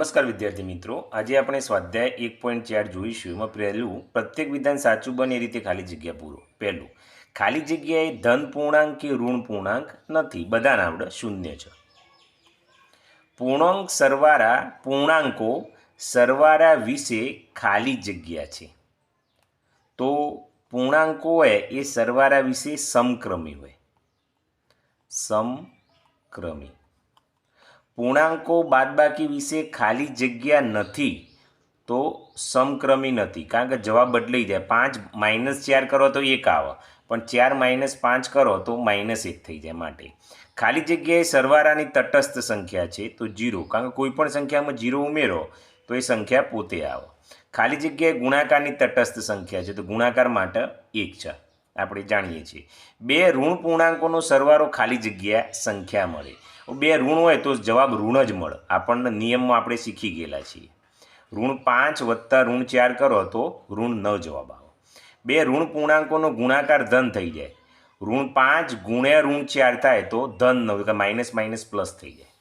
નમસ્કાર વિદ્યાર્થી મિત્રો. આજે આપણે સ્વાધ્યાય એક પોઈન્ટ ચાર જોઈશું. એમાં પહેલું, પ્રત્યેક વિધાન સાચું બને એ રીતે ખાલી જગ્યા પૂરો. પહેલું, ખાલી જગ્યાએ ધન પૂર્ણાંક કે ઋણ પૂર્ણાંક નથી. બધાના આવડે શૂન્ય છે. પૂર્ણાંક સરવારા પૂર્ણાંકો સરવારા વિશે ખાલી જગ્યા છે. તો પૂર્ણાંકો હોય એ સરવારા વિશે સમક્રમી હોય. સમક્રમી. પૂર્ણાંકો બાદબાકી વિશે ખાલી જગ્યા નથી, તો સમક્રમી નથી. કારણ કે જવાબ બદલાઈ જાય. પાંચ માઇનસ ચાર કરો તો એક આવે. પણ ચાર માઇનસ પાંચ કરો તો માઇનસ એક થઈ જાય માટે. ખાલી જગ્યાએ સરવાળાની તટસ્થ સંખ્યા છે તો જીરો. કારણ કે કોઈ પણ સંખ્યામાં જીરો ઉમેરો તો એ સંખ્યા પોતે આવે. ખાલી જગ્યાએ ગુણાકારની તટસ્થ સંખ્યા છે તો ગુણાકાર માટે એક છે. આપણે જાણીએ છીએ. બે ઋણ પૂર્ણાંકોનો સરવાળો ખાલી જગ્યા સંખ્યા મળે. બે ઋણ હોય તો જવાબ ઋણ જ મળે. આપણને નિયમમાં આપણે શીખી ગયેલા છીએ. ઋણ પાંચ વત્તા ઋણ ચાર કરો તો ઋણ નવ જવાબ આવે. બે ઋણ પૂર્ણાંકોનો ગુણાકાર ધન થઈ જાય. ઋણ પાંચ ગુણ્યા ઋણ ચાર થાય તો ધન નવ કે માઇનસ માઇનસ પ્લસ થઈ જાય.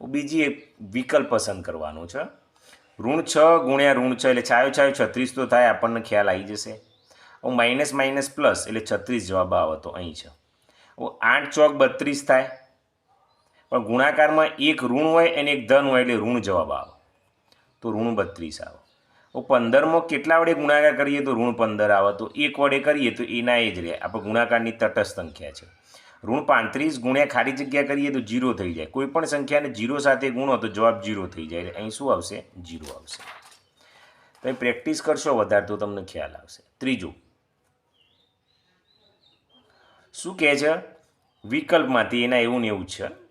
બીજી એક વિકલ્પ પસંદ કરવાનો છે. ઋણ છ ગુણ્યા ઋણ છ એટલે છાયો છાયો છત્રીસ તો થાય, આપણને ખ્યાલ આવી જશે. ઓ માઇનસ માઇનસ પ્લસ એટલે છત્રીસ જવાબ આવે તો અહીં છે. આઠ ચોક બત્રીસ થાય. પણ ગુણાકારમાં એક ઋણ હોય અને એક ધન હોય એટલે ઋણ જવાબ આવે. તો ઋણ બત્રીસ આવે. તો પંદરમાં કેટલા વડે ગુણાકાર કરીએ તો ઋણ પંદર આવે. તો એક વડે કરીએ તો એના એ જ રહે. આપણે ગુણાકારની તટસ્થ સંખ્યા છે. ઋણ પાંત્રીસ ગુણ્યા ખાલી જગ્યા કરીએ તો જીરો થઈ જાય. કોઈ પણ સંખ્યાને જીરો સાથે ગુણો તો જવાબ જીરો થઈ જાય. એટલે અહીં શું આવશે? જીરો આવશે. તમે પ્રેક્ટિસ કરશો વધારે તો તમને ખ્યાલ આવશે. ત્રીજું. શું કહે છે? વિકલ્પમાંથી એના એવું ને એવું છે.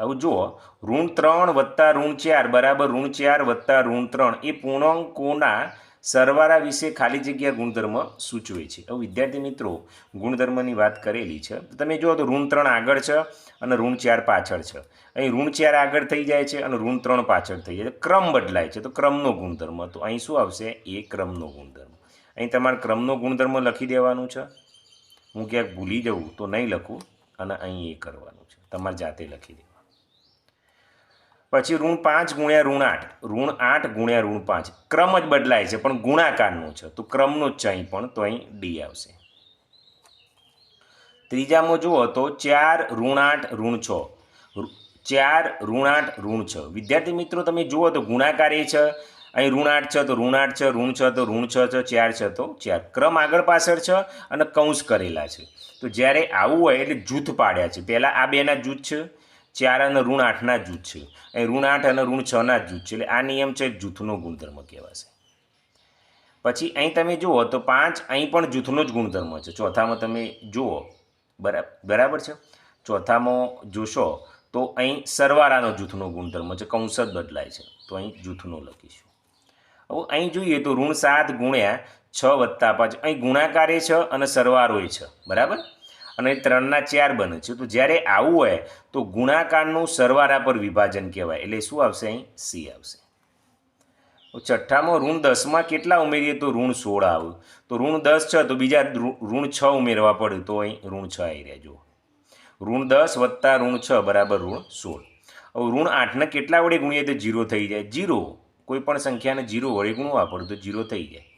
હવે જુઓ, ઋણ ત્રણ વત્તા ઋણ ચાર બરાબર ઋણ ચાર વત્તા ઋણ ત્રણ એ પૂર્ણાંકોના સરવાળા વિશે ખાલી જગ્યા ગુણધર્મ સૂચવે છે. હવે વિદ્યાર્થી મિત્રો, ગુણધર્મની વાત કરેલી છે. તમે જુઓ તો ઋણ ત્રણ આગળ છે અને ઋણ ચાર પાછળ છે. અહીં ઋણ ચાર આગળ થઈ જાય છે અને ઋણ ત્રણ પાછળ થઈ જાય છે. ક્રમ બદલાય છે. તો ક્રમનો ગુણધર્મ. તો અહીં શું આવશે? એ ક્રમનો ગુણધર્મ. અહીં તમારે ક્રમનો ગુણધર્મ લખી દેવાનું છે. હું ક્યાંક ભૂલી જવું તો નહીં લખું અને અહીં એ કરવાનું છે. તમારે જાતે લખી દેવાનું. પછી ઋણ પાંચ ગુણ્યા ઋણ આઠ. ઋણ આઠ ગુણ્યા ઋણ પાંચ. ક્રમ જ બદલાય છે, પણ ગુણાકારનો છે. તો ક્રમનો જ છે અહીં પણ, તો અહીં ડી આવશે. ત્રીજામાં જુઓ તો ચાર ઋણ આઠ ઋણ છ. ચાર ઋણ આઠ ઋણ છ. વિદ્યાર્થી મિત્રો, તમે જુઓ તો ગુણાકાર એ છે. અહીં ઋણ આઠ છે, તો ઋણ આઠ છે, ઋણ છ, તો ઋણ છ છે, ચાર છે, તો ચાર. ક્રમ આગળ પાછળ છે અને કૌંસ કરેલા છે. તો જ્યારે આવું હોય એટલે જૂથ પાડ્યા છે. પહેલાં આ બેના જૂથ છે. ચાર અને ઋણ આઠના જૂથ છે. અહીં ઋણ આઠ અને ઋણ છના જૂથ છે. એટલે આ નિયમ છે જૂથનો ગુણધર્મ કહેવાશે. પછી અહીં તમે જુઓ તો પાંચ અહીં પણ જૂથનો જ ગુણધર્મ છે. ચોથામાં તમે જુઓ. બરાબર છે? ચોથામાં જોશો તો અહીં સરવાળાનો જૂથનો ગુણધર્મ છે. કૌંસ જ બદલાય છે. તો અહીં જૂથનો લખીશું. હવે અહીં જોઈએ તો ઋણ સાત ગુણ્યા છ વત્તા પાંચ. અહીં ગુણાકારે છે અને સરવારોય છે. બરાબર? અને ત્રણના ચાર બને છે. તો જ્યારે આવું હોય, તો ગુણાકારનું સરવાળા પર વિભાજન કહેવાય. એટલે શું આવશે અહીં? સી આવશે. છઠ્ઠામાં ઋણ દસમાં કેટલા ઉમેરીએ? તો ઋણ સોળ આવે. તો ઋણ દસ છ, તો બીજા ઋણ છ ઉમેરવા પડે. તો અહીં ઋણ છ આવી રહ્યા, જુઓ. ઋણ દસ વત્તા ઋણ છ બરાબર ઋણ સોળ. હવે ઋણ આઠને કેટલા વડે ગુણીએ? તો જીરો થઈ જાય. જીરો. કોઈ પણ સંખ્યાને જીરો વડે ગુણવા પડે તો જીરો થઈ જાય.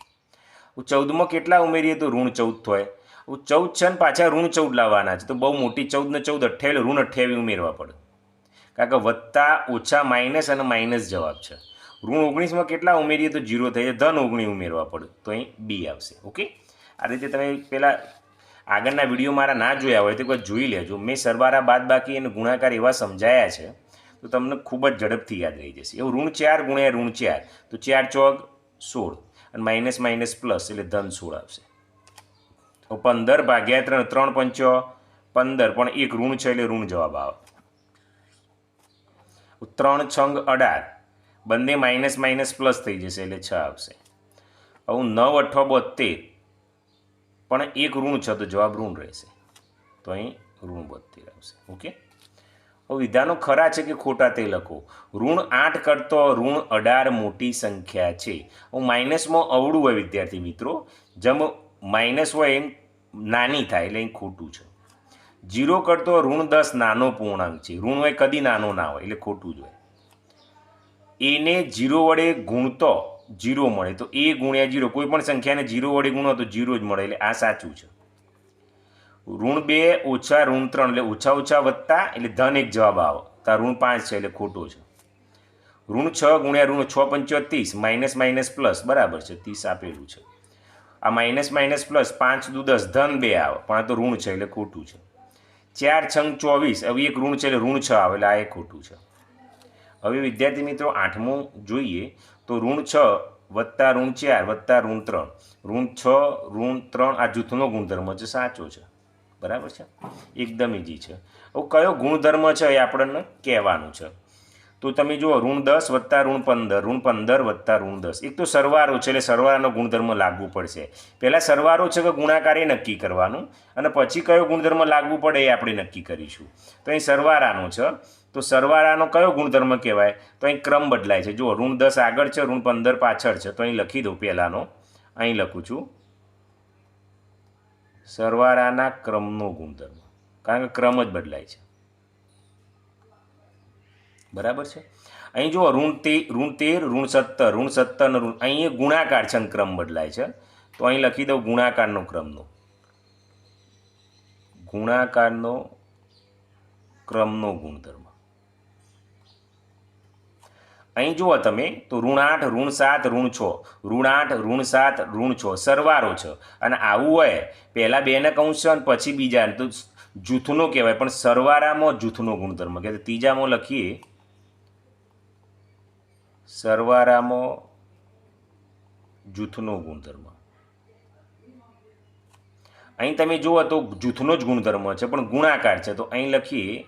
ચૌદમાં કેટલા ઉમેરીએ? તો ઋણ ચૌદ થાય. ચૌદ છે ને પાછા ઋણ ચૌદ લાવવાના છે. તો બહુ મોટી ચૌદ ને ચૌદ અઠ્યાવી ઋણ અઠ્યાવી ઉમેરવા પડે. કારણ કે વત્તા ઓછા માઇનસ અને માઇનસ જવાબ છે. ઋણ ઓગણીસમાં કેટલા ઉમેરીએ તો જીરો થઈ જાય. ધન ઓગણીસ ઉમેરવા પડે. તો અહીં બી આવશે. ઓકે? આ રીતે તમે પહેલાં આગળના વીડિયો મારા ના જોયા હોય તો કોઈ જોઈ લેજો. મેં સરવારા બાદ બાકી અને ગુણાકાર એવા સમજાયા છે. તો તમને ખૂબ જ ઝડપથી યાદ રહી જશે. એવું ઋણ ચાર ગુણ્યા ઋણ ચાર. તો ચાર ચોક સોળ અને માઇનસ માઇનસ પ્લસ એટલે ધન સોળ આવશે. પંદર ભાગ્યા ત્રણ ત્રણ પંચો, પંદર. પણ એક ઋણ છે એટલે ઋણ જવાબ આવે. ત્રણ છંગ અઢાર. બંને માઇનસ માઇનસ પ્લસ થઈ જશે એટલે છ આવશે. હવે નવ અઠો બોતેર પણ એક ઋણ છે તો જવાબ ઋણ રહેશે. તો અહીં ઋણ બોતેર આવશે. ઓકે? હવે વિધાનો ખરા છે કે ખોટા તે લખો. ઋણ આઠ કરતો ઋણ અઢાર મોટી સંખ્યા છે. હું માઇનસમાં અવળું હોય વિદ્યાર્થી મિત્રો. જેમ માઇનસ હોય એમ નાની થાય એટલે અહીં ખોટું છે. જીરો કરતો ઋણ દસ નાનો પૂર્ણાંક છે. ઋણ હોય કદી નાનો ના હોય એટલે ખોટું જ હોય. એને જીરો વડે ગુણતો જીરો મળે તો એ ગુણ્યા જીરો કોઈ પણ સંખ્યાને જીરો વડે ગુણો તો જીરો જ મળે એટલે આ સાચું છે. ઋણ બે ઓછા ઋણ ત્રણ એટલે ઓછા ઓછા વત્તા એટલે ધન એક જવાબ આવે. તો ઋણ પાંચ છે એટલે ખોટો છે. ઋણ છ ગુણ્યા ઋણ છ પંચોત્રીસ. Minus minus plus. બરાબર છે. ત્રીસ આપેલું છે. આ માઇનસ માઇનસ પ્લસ પાંચ દુ દસ, ધન બે આવે. પણ આ તો ઋણ છે, એટલે ખોટું છે. ચાર છંગ ચોવીસ, હવે એક ઋણ છે, એટલે ઋણ છ આવે, એટલે આ એ ખોટું છે. હવે વિદ્યાર્થી મિત્રો, આઠમું જોઈએ તો ઋણ છ વત્તા ઋણ ચાર વત્તા ઋણ ત્રણ. ઋણ છ, ઋણ ત્રણ, આ જૂથનો ગુણધર્મ છે, સાચો છે. બરાબર છે? એકદમ ઇઝી છે. હવે કયો ગુણધર્મ છે એ આપણને કહેવાનું છે? તો તમે જુઓ, ઋણ દસ વત્તા ઋણ પંદર ઋણ પંદર વત્તા ઋણ દસ. એક તો સરવારો છે, એટલે સરવારાનો ગુણધર્મ લાગુ પડશે. પહેલાં સરવારો છે કે ગુણાકાર એ નક્કી કરવાનું. અને પછી કયો ગુણધર્મ લાગવું પડે એ આપણે નક્કી કરીશું. તો અહીં સરવારાનો છે. તો સરવારાનો કયો ગુણધર્મ કહેવાય? તો અહીં ક્રમ બદલાય છે. જુઓ, ઋણ દસ આગળ છે, ઋણ પંદર પાછળ છે. તો અહીં લખી દઉં પહેલાંનો. અહીં લખું છું. સરવારાના ક્રમનો ગુણધર્મ. કારણ કે ક્રમ જ બદલાય છે. બરાબર છે? અહીં જુઓ, ઋણ તે, ઋણ તેર, ઋણ સત્તર ઋણ સત્તર ને ઋણ, અહીં ગુણાકાર છે ક્રમ બદલાય છે. તો અહીં લખી દઉં ગુણાકારનો ક્રમનો. ગુણાકારનો ક્રમનો ગુણધર્મ. અહીં જુઓ તમે, તો ઋણ આઠ, ઋણ સાત, ઋણ છ. ઋણ આઠ, ઋણ સાત, ઋણ છ. સરવારો છે. અને આવું હોય, પહેલાં બેને કૌંસ છે અને પછી બીજા તો જૂથનો કહેવાય, પણ સરવારામાં જૂથનો ગુણધર્મ. કે ત્રીજામાં લખીએ સરવારામાં જૂથનો ગુણધર્મ. અહીં તમે જુઓ તો જૂથનો જ ગુણધર્મ છે, પણ ગુણાકાર છે. તો અહીં લખીએ,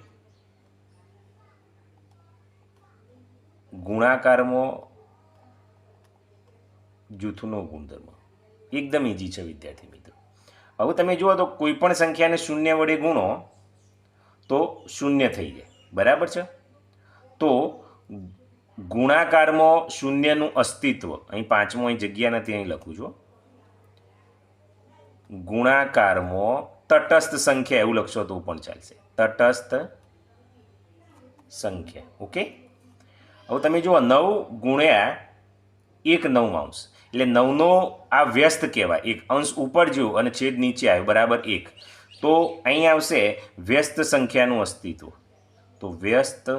ગુણાકારમાં જૂથનો ગુણધર્મ. એકદમ ઇઝી છે, વિદ્યાર્થી મિત્રો. હવે તમે જુઓ તો કોઈપણ સંખ્યાને શૂન્ય વડે ગુણો, તો શૂન્ય થઈ જાય. બરાબર છે? તો ગુણાકારમાં શૂન્યનું અસ્તિત્વ. અહીં પાંચમો અહીં જગ્યા નથી, અહીં લખું છું. ગુણાકારમાં તટસ્થ સંખ્યા, એવું લખશો તો પણ ચાલશે. તટસ્થ સંખ્યા, ઓકે? હવે તમે જુઓ, નવ ગુણ્યા એક નવ અંશ. એટલે નવનો આ વ્યસ્ત કહેવાય. એક અંશ ઉપર જેવું અને છેદ નીચે આવ્યો બરાબર એક. તો અહીં આવશે વ્યસ્ત સંખ્યાનું અસ્તિત્વ. તો વ્યસ્ત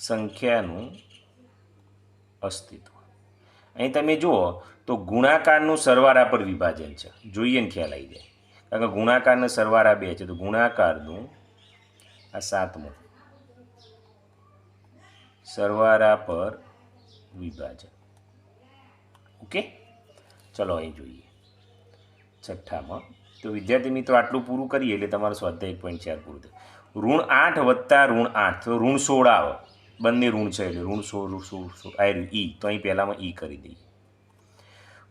સંખ્યાનું અસ્તિત્વ. અહીં તમે જુઓ તો ગુણાકારનું સરવાળા પર વિભાજન છે. જોઈએ ને ખ્યાલ આવી જાય. કારણ કે ગુણાકારના સરવાળા બે છે, તો ગુણાકારનું આ સાતમું સરવાળા પર વિભાજન. ઓકે? ચલો અહીં જોઈએ. છઠ્ઠામાં. તો વિદ્યાર્થી મિત્રો, આટલું પૂરું કરીએ એટલે તમારું સ્વાધ્યાય એક પોઈન્ટ ચાર પૂરું થયું. ઋણ આઠ વત્તા ઋણ આઠ, તો ઋણ સોળ આવે. બંને ઋણ છે એટલે ઋણ સો સો આ રહ્યું ઈ. તો અહીં પહેલાંમાં ઈ કરી દઈએ.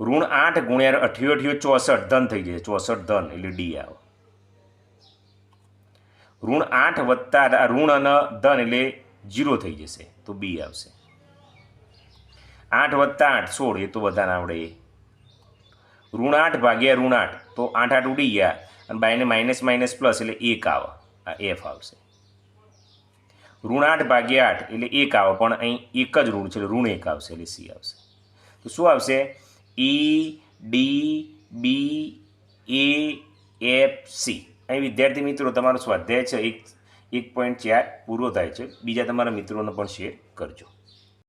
ઋણ આઠ ગુણ્યા અઠ્યો અઠ્યો ચોસઠ, ધન થઈ જાય. ચોસઠ ધન એટલે ડી આવે. ઋણ આઠ વત્તા ઋણ અને ધન એટલે જીરો થઈ જશે, તો બી આવશે. આઠ વત્તા આઠ, સોળ, એ તો બધાને આવડે. એ ઋણ આઠ ભાગ્યા ઋણ આઠ, તો આઠ આઠ ઉડી ગયા. અને બાયને માઇનસ માઇનસ પ્લસ એટલે એક આવે. આ એફ આવશે. ઋણ આઠ ભાગ્યા આઠ એટલે એક આવે, પણ અહીં એક જ ઋણ છે, એટલે ઋણ એક આવશે, એટલે સી આવશે. તો શું આવશે? E D B A F C અહીં વિદ્યાર્થી મિત્રો, તમારો સ્વાધ્યાય છે, એક એક પોઈન્ટ ચાર પૂરો થાય છે. બીજા તમારા મિત્રોને પણ શેર કરજો.